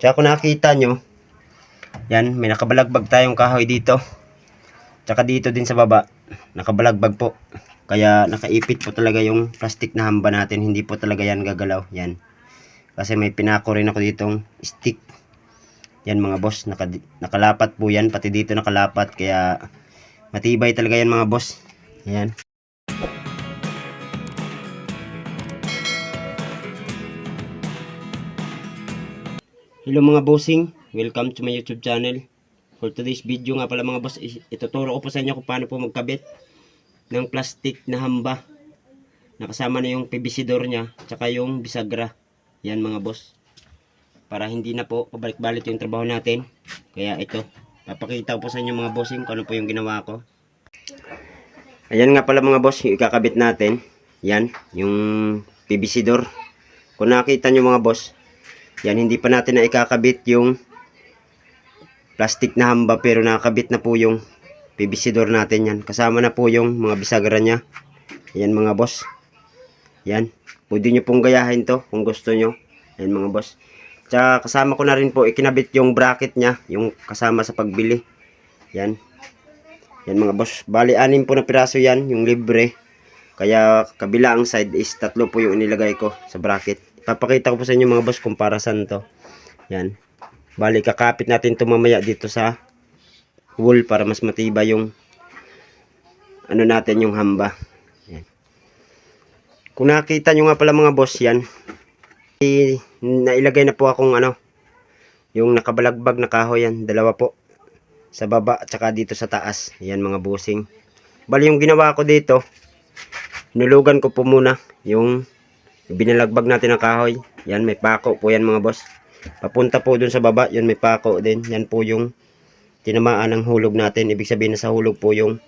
Tsaka kung nakita nyo, yan, may nakabalagbag tayong kahoy dito. Tsaka dito din sa baba, nakabalagbag po. Kaya nakaipit po talaga yung plastic na hamba natin. Hindi po talaga yan gagalaw. Yan. Kasi may pinako rin ako ditong stick. Yan mga boss, naka, nakalapat po yan. Pati dito nakalapat. Kaya matibay talaga yan mga boss. Yan. Hello mga bossing, welcome to my YouTube channel. For today's video nga pala mga boss, ituturo ko po sa inyo kung paano po magkabit ng plastic na hamba. Nakasama na yung PVC door niya, tsaka yung bisagra. Yan mga boss. Para hindi na po pabalik-balik yung trabaho natin. Kaya ito, papakita ko po sa inyo mga bossing kung ano po yung ginawa ko. Ayan nga pala mga boss, yung ikakabit natin. Yan, yung PVC door. Kung nakita nyo mga boss, yan, hindi pa natin na ikakabit yung plastic na hamba pero nakakabit na po yung PVC door natin yan. Kasama na po yung mga bisagra niya. Yan mga boss. Yan. Pwede nyo pong gayahin to kung gusto nyo. Yan mga boss. Tsaka kasama ko na rin po ikinabit yung bracket niya. Yung kasama sa pagbili. Yan. Yan mga boss. Bali, anim po na piraso yan. Yung libre. Kaya kabila ang side is tatlo po yung inilagay ko sa bracket. Papakita ko po sa inyo mga boss kung para to. Yan. Bali, kakapit natin ito mamaya dito sa wool para mas matibay yung ano natin yung hamba. Yan. Kung nakita nyo nga pala mga boss yan, nailagay na po akong ano, yung nakabalagbag na kahoy yan, dalawa po. Sa baba at saka dito sa taas. Yan mga busing. Bali yung ginawa ko dito, nulugan ko po muna yung binalagbag natin ng kahoy. Yan, may pako po yan mga boss. Papunta po dun sa baba, yan may pako din. Yan po yung tinamaan ng hulog natin. Ibig sabihin na sa hulog po yung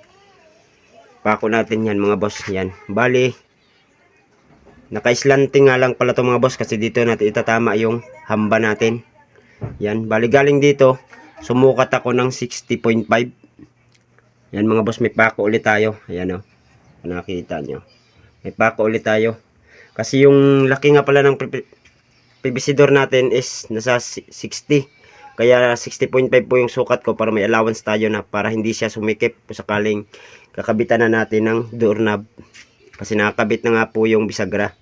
pako natin yan mga boss. Yan. Bali, naka-slanting nga lang pala to mga boss kasi dito natin itatama yung hamba natin. Yan. Bali, galing dito, sumukat ako ng 60.5. Yan mga boss, may pako ulit tayo. Ayan o. Kung nakita nyo. May pako ulit tayo. Kasi yung laki nga pala ng PVC door natin is nasa si- 60. Kaya 60.5 po yung sukat ko para may allowance tayo na para hindi siya sumikip kung sakaling kakabitan na natin ng doorknob. Kasi nakakabit na nga po yung bisagra.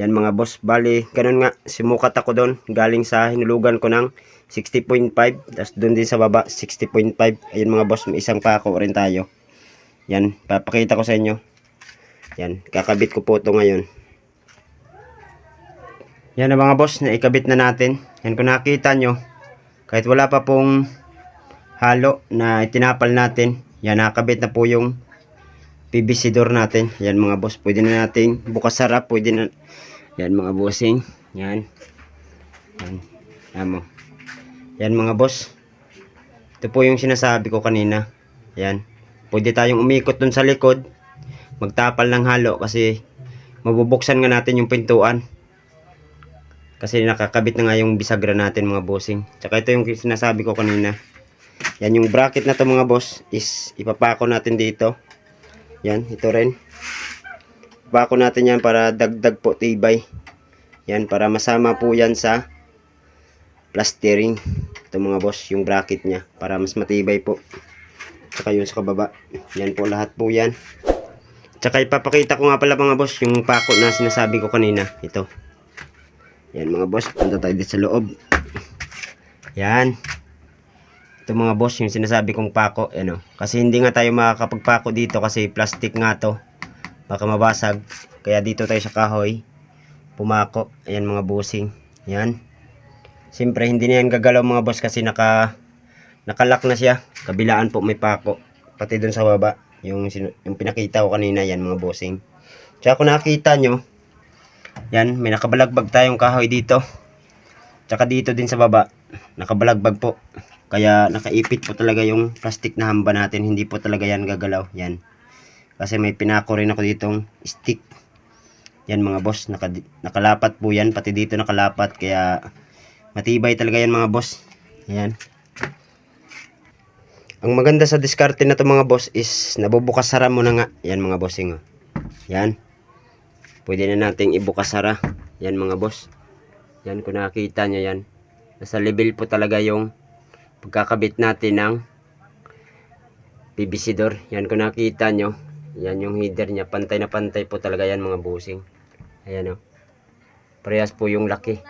Yan mga boss. Bali, ganun nga. Simukat ako doon. Galing sa hinulugan ko ng 60.5. Tapos doon din sa baba, 60.5. Ayun mga boss, may isang pako rin tayo. Yan, papakita ko sa inyo. Yan, kakabit ko po ito ngayon. Yan na mga boss, naikabit na natin. Yan kung nakita nyo, kahit wala pa pong halo na itinapal natin, yan nakakabit na po yung PVC door natin. Yan mga boss, pwede na natin bukas sarap, pwede na, yan mga bossing, yan. Yan, yan mo. Yan mga boss. Ito po yung sinasabi ko kanina. Yan. Pwede tayong umikot dun sa likod, magtapal ng halo kasi mabubuksan nga natin yung pintuan. Kasi nakakabit na nga yung bisagra natin mga bossing. Tsaka ito yung sinasabi ko kanina. Yan yung bracket na to mga boss is ipapako natin dito. Yan, ito rin. Ipapako natin yan para dagdag po tibay. Yan, para masama po yan sa plastering. Ito mga boss, yung bracket niya. Para mas matibay po. Tsaka yung sa kababa. Yan po lahat po yan. Tsaka ipapakita ko nga pala mga boss yung pako na sinasabi ko kanina. Ito. Yan mga boss, punta tayo dito sa loob. Yan. Ito mga boss, yung sinasabi kong pako, ano. Kasi hindi nga tayo makakapagpako dito kasi plastic nga to. Baka mabasag. Kaya dito tayo sa kahoy. Pumako. Ayan mga bossing. Yan. Siyempre, hindi na yan gagalaw mga boss kasi naka nakalock na siya. Kabilaan po may pako. Pati dun sa baba. Yung, yung pinakita ko kanina, yan mga bossing. Tsaka kung nakita nyo, yan, may nakabalagbag tayong kahoy dito. Tsaka dito din sa baba, nakabalagbag po. Kaya nakaipit po talaga yung plastic na hamba natin. Hindi po talaga yan gagalaw. Yan. Kasi may pinako rin ako ditong stick. Yan mga boss. Naka, nakalapat po yan. Pati dito nakalapat. Kaya matibay talaga yan mga boss. Yan. Ang maganda sa diskarte na to mga boss is nabubukas sara mo na nga. Yan mga bossing. Oh. Yan. Pwede na nating ibukas sara. Yan mga boss. Yan kung nakita nyo yan. nasa level po talaga yung pagkakabit natin ng PVC door. Yan kung nakita nyo, yan yung header niya. Pantay na pantay po talaga yan mga busing. Ayan o. Parehas po yung laki.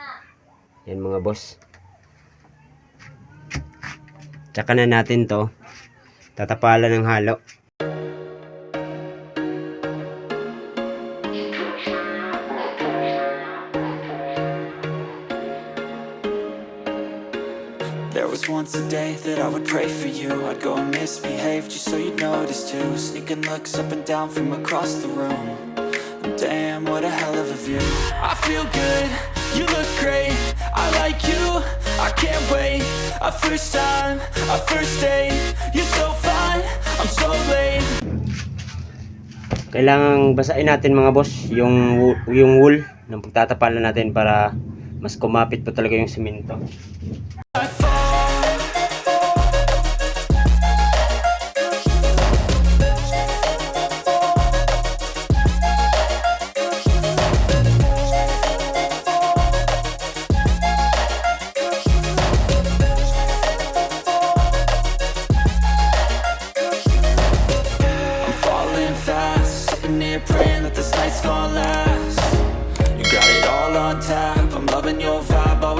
Yan mga boss. Tsaka na natin to. Tatapalan ng halo. Once a day that I would pray for you. I'd go and misbehave just so you'd notice too. Sneaking looks up and down from across the room. And Damn, what a hell of a view. I feel good, you look great. I like you, I can't wait. A first time, a first date. You're so fine, I'm so late. Kailangang basahin natin mga boss yung yung wool. Ng pagtatapalan natin para mas kumapit po talaga yung simento.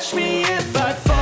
Catch me if I fall.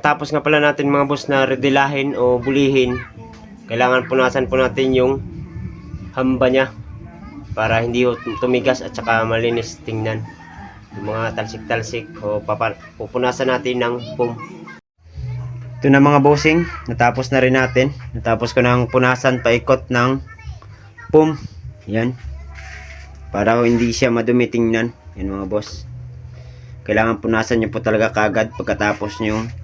Can't Katapos nga pala natin mga boss na redilahin o bulihin, kailangan punasan po natin yung hamba niya para hindi tumigas at saka malinis tingnan. yung mga talsik-talsik o pupunasan natin ng foam. Ito na mga bossing, natapos na rin natin. Natapos ko ng punasan paikot ng foam. Yan. Para hindi siya madumi tingnan. Yan mga boss. Kailangan punasan nyo po talaga kagad pagkatapos nyo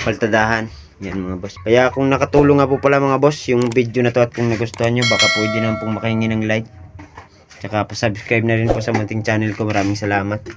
paltadahan. Yan mga boss. Kaya kung nakatulong nga po pala mga boss yung video na to at kung nagustuhan nyo baka pwede naman pong makahingi ng like. Tsaka pa subscribe na rin po sa munting channel ko. Maraming salamat.